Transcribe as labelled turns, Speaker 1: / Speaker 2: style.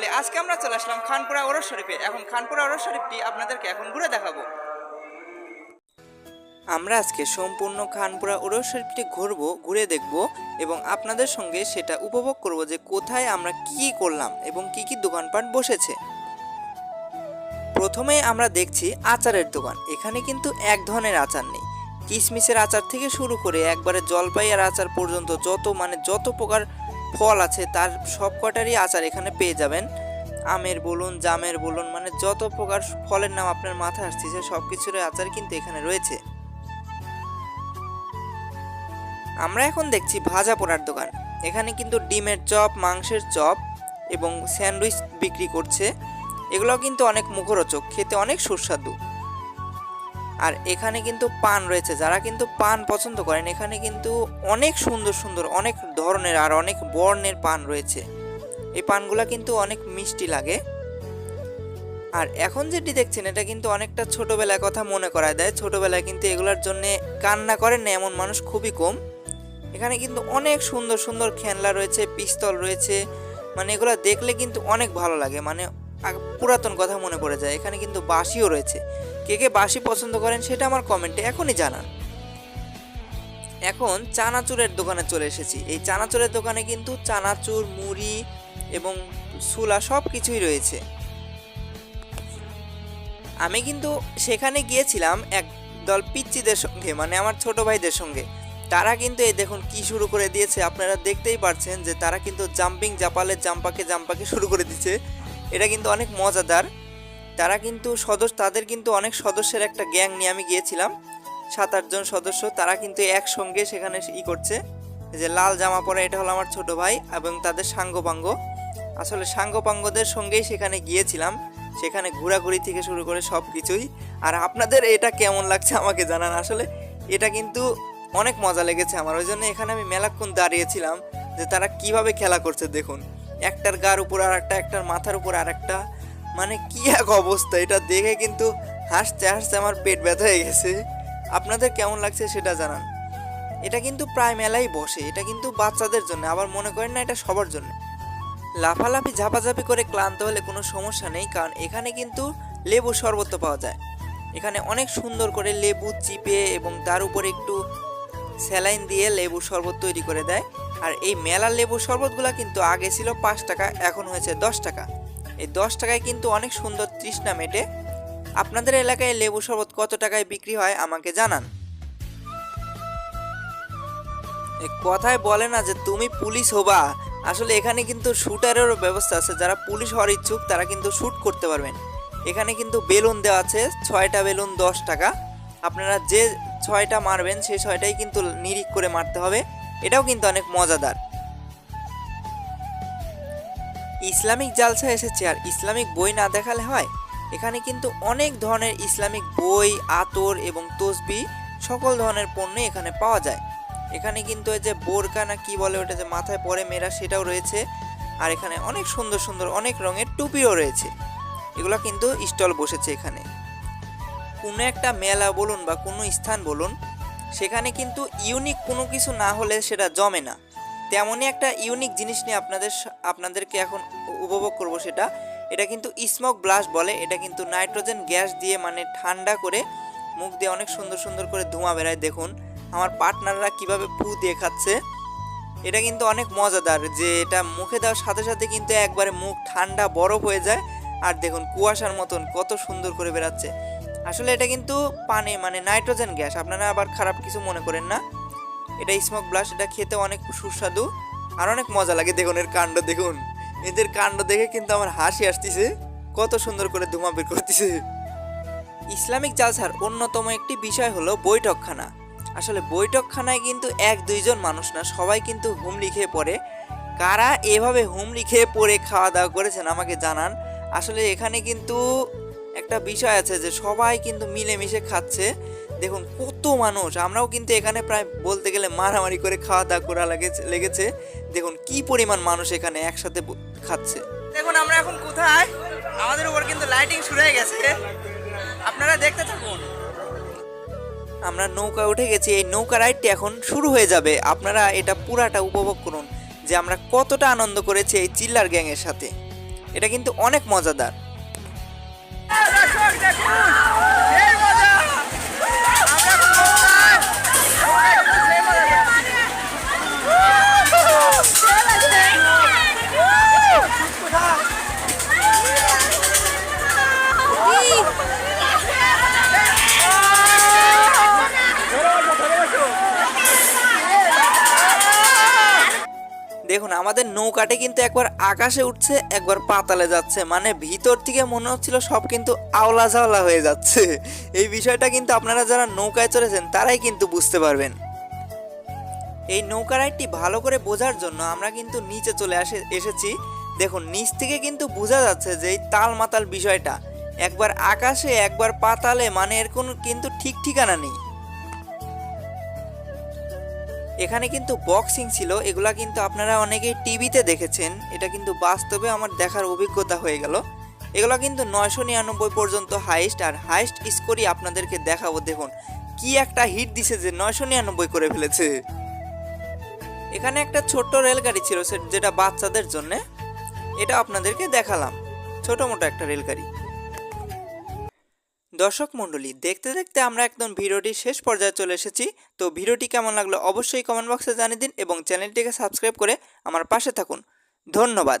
Speaker 1: বলে আজকে আমরা চলে আসলাম খানপুরা ওরস শরীফে। এখন খানপুরা ওরস শরীফটি আপনাদেরকে এখন ঘুরে দেখাবো। আমরা আজকে সম্পূর্ণ খানপুরা ওরস শরীফটি ঘুরবো, ঘুরে দেখব এবং আপনাদের সঙ্গে সেটা উপভোগ করব যে কোথায় আমরা কি করলাম এবং কি কি দোকানপাট বসেছে। প্রথমে আমরা দেখছি আচারের দোকান। এখানে কিন্তু এক ধরনের আচার নেই। কিশমিশের আচার থেকে শুরু করে একবারে জলপাইয়ের আচার পর্যন্ত যত মানে যত প্রকার ফল আছে, তার সব কটারই আচার এখানে পেয়ে যাবেন। আমের বলুন, জামের বলুন মানে যত প্রকার ফলের নাম আপনার মাথায় আসছে সব কিছুর আচার কিন্তু এখানে রয়েছে। আমরা এখন দেখছি ভাজা পোড়ার দোকান। এখানে কিন্তু ডিমের চপ, মাংসের চপ এবং স্যান্ডউইচ বিক্রি করছে। এগুলো কিন্তু অনেক মুখরোচক, খেতে অনেক সুস্বাদু। আর এখানে কিন্তু পান রয়েছে। যারা কিন্তু পান পছন্দ করেন, এখানে কিন্তু অনেক সুন্দর সুন্দর, অনেক ধরনের আর অনেক বর্ণের পান রয়েছে। এই পানগুলা কিন্তু অনেক মিষ্টি লাগে। আর এখন যেটি দেখছেন, এটা কিন্তু অনেকটা ছোটবেলায় কথা মনে করায় দেয়। ছোটবেলায় কিন্তু এগুলোর জন্য কান্না করেন না, এমন মানুষ খুবই কম। এখানে কিন্তু অনেক সুন্দর সুন্দর খেলনা রয়েছে, পিস্তল রয়েছে। মানে এগুলো দেখলে কিন্তু অনেক ভালো লাগে। মানে পুরাতন কথা মনে পড়ে যায়, এখানে কিন্তু বাঁশিও রয়েছে। কে কে বাঁশি পছন্দ করেন সেটা আমার কমেন্টে এখনই জানান। এখন চানাচুরের দোকানে চলে এসেছি। এই চানাচুরের দোকানে কিন্তু চানাচুর, মুড়ি এবং সুলা সব কিছুই রয়েছে। আমি কিন্তু সেখানে গিয়েছিলাম এক দল পিচ্চিদের সঙ্গে মানে আমার ছোট ভাইদের সঙ্গে। তারা কিন্তু এই দেখুন কি শুরু করে দিয়েছে, আপনারা দেখতেই পারছেন যে তারা কিন্তু জাম্পিং জাপালে জাম্পাকে জাম্পাকে শুরু করে দিচ্ছে। এটা কিন্তু অনেক মজাদার। তারা কিন্তু সদস্য, তাদের কিন্তু অনেক সদস্যের একটা গ্যাং নিয়ে আমি গিয়েছিলাম। সাত আটজন সদস্য, তারা কিন্তু একসঙ্গে সেখানে ই করছে। যে লাল জামা পরা, এটা হলো আমার ছোট ভাই এবং তাদের সাঙ্গপাঙ্গ। আসলে সাঙ্গপাঙ্গদের সঙ্গেই সেখানে গিয়েছিলাম। সেখানে ঘোরাঘুরি থেকে শুরু করে সব কিছুই আর আপনাদের এটা কেমন লাগছে আমাকে জানান। আসলে এটা কিন্তু অনেক মজা লেগেছে আমার। ওই জন্য এখানে আমি মেলাক্ষণ দাঁড়িয়েছিলাম যে তারা কীভাবে খেলা করছে, দেখুন। একটার গার উপর আর একটা একটার মাথার উপর আর একটা মানে কি এক অবস্থা, এটা দেখে কিন্তু হাসতে হাসতে আমার পেট ব্যথা হয়ে গেছে। আপনাদের কেমন লাগছে সেটা জানান। এটা কিন্তু প্রায় মেলাই বসে, এটা কিন্তু বাচ্চাদের জন্য, আবার মনে করেন না এটা সবার জন্য। লাফালাফি, ঝাপাঝাপি করে ক্লান্ত হলে কোনো সমস্যা নেই, কারণ এখানে কিন্তু লেবু শরবত পাওয়া যায়। এখানে অনেক সুন্দর করে লেবু চিপে এবং তার উপরে একটু স্যালাইন দিয়ে লেবু শরবত তৈরি করে দেয়। আর এই মেলার লেবু শরবতগুলো কিন্তু আগে ছিল পাঁচ টাকা, এখন হয়েছে দশ টাকা। এই দশ টাকায় কিন্তু অনেক সুন্দর তৃষ্ণা মেটে। আপনাদের এলাকায় লেবু শরবত কত টাকায় বিক্রি হয় আমাকে জানান। কথায় বলে না যে তুমি পুলিশ হবা। আসলে এখানে কিন্তু শুটারেরও ব্যবস্থা আছে। যারা পুলিশ হওয়ার ইচ্ছুক তারা কিন্তু শ্যুট করতে পারবেন। এখানে কিন্তু বেলুন দেওয়া আছে, ছয়টা বেলুন দশ টাকা। আপনারা যে ছয়টা মারবেন, সেই ছয়টাই কিন্তু নিরিখ করে মারতে হবে। এটাও কিন্তু অনেক মজাদার। ইসলামিক জালসা এসেছে, আর ইসলামিক বই না দেখালে হয়? এখানে কিন্তু অনেক ধরনের ইসলামিক বই, আতর এবং তসবি সকল ধরনের পণ্য এখানে পাওয়া যায়। এখানে কিন্তু এই যে বোরকা না কি বলে ওটা যে মাথায় পরে মেয়েরা, সেটাও রয়েছে। আর এখানে অনেক সুন্দর সুন্দর অনেক রঙের টুপিও রয়েছে। এগুলো কিন্তু স্টল বসেছে এখানে। কোনো একটা মেলা বলুন বা কোনো স্থান বলুন, সেখানে কিন্তু ইউনিক কোনো কিছু না হলে সেটা জমে না। তেমনই একটা ইউনিক জিনিস নিয়ে আপনাদের আপনাদেরকে এখন উপভোগ করব সেটা, এটা কিন্তু স্মোক ব্লাস্ট বলে, এটা কিন্তু নাইট্রোজেন গ্যাস দিয়ে মানে ঠান্ডা করে মুখ দিয়ে অনেক সুন্দর সুন্দর করে ধোঁয়া বেরায়। দেখুন, আমার পার্টনাররা কীভাবে ফু দিয়ে খাচ্ছে, এটা কিন্তু অনেক মজাদার যে এটা মুখে দেওয়ার সাথে সাথে কিন্তু একবারে মুখ ঠান্ডা বরফ হয়ে যায়। আর দেখুন, কুয়াশার মতন কত সুন্দর করে বেরাচ্ছে। আসলে এটা কিন্তু পানি মানে নাইট্রোজেন গ্যাস। আপনারা আবার খারাপ কিছু মনে করেন না। এটা স্মোক ব্লাস্ট এটা খেতে অনেক সুস্বাদু আর অনেক মজা লাগে। দেখুন, এর কাণ্ড দেখুন। এদের কাণ্ড দেখে কিন্তু আমার হাসি আসতেছে। কত সুন্দর করে ধুমা বের করতেছে। ইসলামিক জালসার অন্যতম একটি বিষয় হলো বৈঠকখানা। আসলে বৈঠকখানায় কিন্তু এক, দুইজন মানুষ না, সবাই কিন্তু হুমড়ি খেয়ে পড়ে। কারা এভাবে হুমড়ি খেয়ে পড়ে খাওয়া দাওয়া করেছেন আমাকে জানান। আসলে এখানে কিন্তু একটা বিষয় আছে যে সবাই কিন্তু মিলেমিশে খাচ্ছে। দেখুন, কত মানুষ, আমরাও কিন্তু এখানে প্রায় বলতে গেলে মারামারি করে খাওয়া দাওয়া করা লেগেছে লেগেছে। দেখুন, কি পরিমাণ মানুষ এখানে একসাথে খাচ্ছে। দেখুন, আমরা এখন কোথায়? আমাদের উপর কিন্তু লাইটিং শুরু হয়ে গেছে। আপনারা দেখতে থাকুন। আমরা নৌকা উঠে গেছি, এই নৌকা রাইডটি এখন শুরু হয়ে যাবে। আপনারা এটা পুরাটা উপভোগ করুন, যে আমরা কতটা আনন্দ করেছি এই চিল্লার গ্যাংয়ের সাথে। এটা কিন্তু অনেক মজাদার। back. First. দেখুন, আমাদের নৌকাটি কিন্তু একবার আকাশে উঠছে, একবার পাতালে যাচ্ছে। মানে ভিতর থেকে মনে হচ্ছিল সব কিন্তু আওলা জাওলা হয়ে যাচ্ছে। এই বিষয়টা কিন্তু আপনারা যারা নৌকায় চড়েছেন, তারাই কিন্তু বুঝতে পারবেন। এই নৌকা রাইডটি ভালো করে বোঝার জন্য আমরা কিন্তু নিচে চলে আসে, এসেছি। দেখুন, নিচ থেকে কিন্তু বোঝা যাচ্ছে যে এই তাল মাতাল বিষয়টা। একবার আকাশে, একবার পাতালে মানে এর কোনো কিন্তু ঠিক ঠিকানা নেই। এখানে কিন্তু বক্সিং ছিল, এগুলা কিন্তু আপনারা অনেকেই টিভিতে দেখেছেন। এটা কিন্তু বাস্তবে আমার দেখার অভিজ্ঞতা হয়ে গেল। এগুলো কিন্তু নয়শো নিরানব্বই পর্যন্ত হাইস্ট আর হাইস্ট স্কোরই আপনাদেরকে দেখাবো, দেখুন। কি একটা হিট দিছে যে নয়শো নিরানব্বই করে ফেলেছে। এখানে একটা ছোট্ট রেলগাড়ি ছিল যেটা বাচ্চাদের জন্য। এটা আপনাদেরকে দেখালাম। ছোট মোটো একটা রেলগাড়ি। দর্শক মণ্ডলী, দেখতে দেখতে আমরা একদম ভিডিওটি শেষ পর্যায়ে চলে এসেছি। তো ভিডিওটি কেমন লাগল অবশ্যই কমেন্ট বক্সে জানিয়ে দিন এবং চ্যানেলটিকে সাবস্ক্রাইব করে আমার পাশে থাকুন। ধন্যবাদ।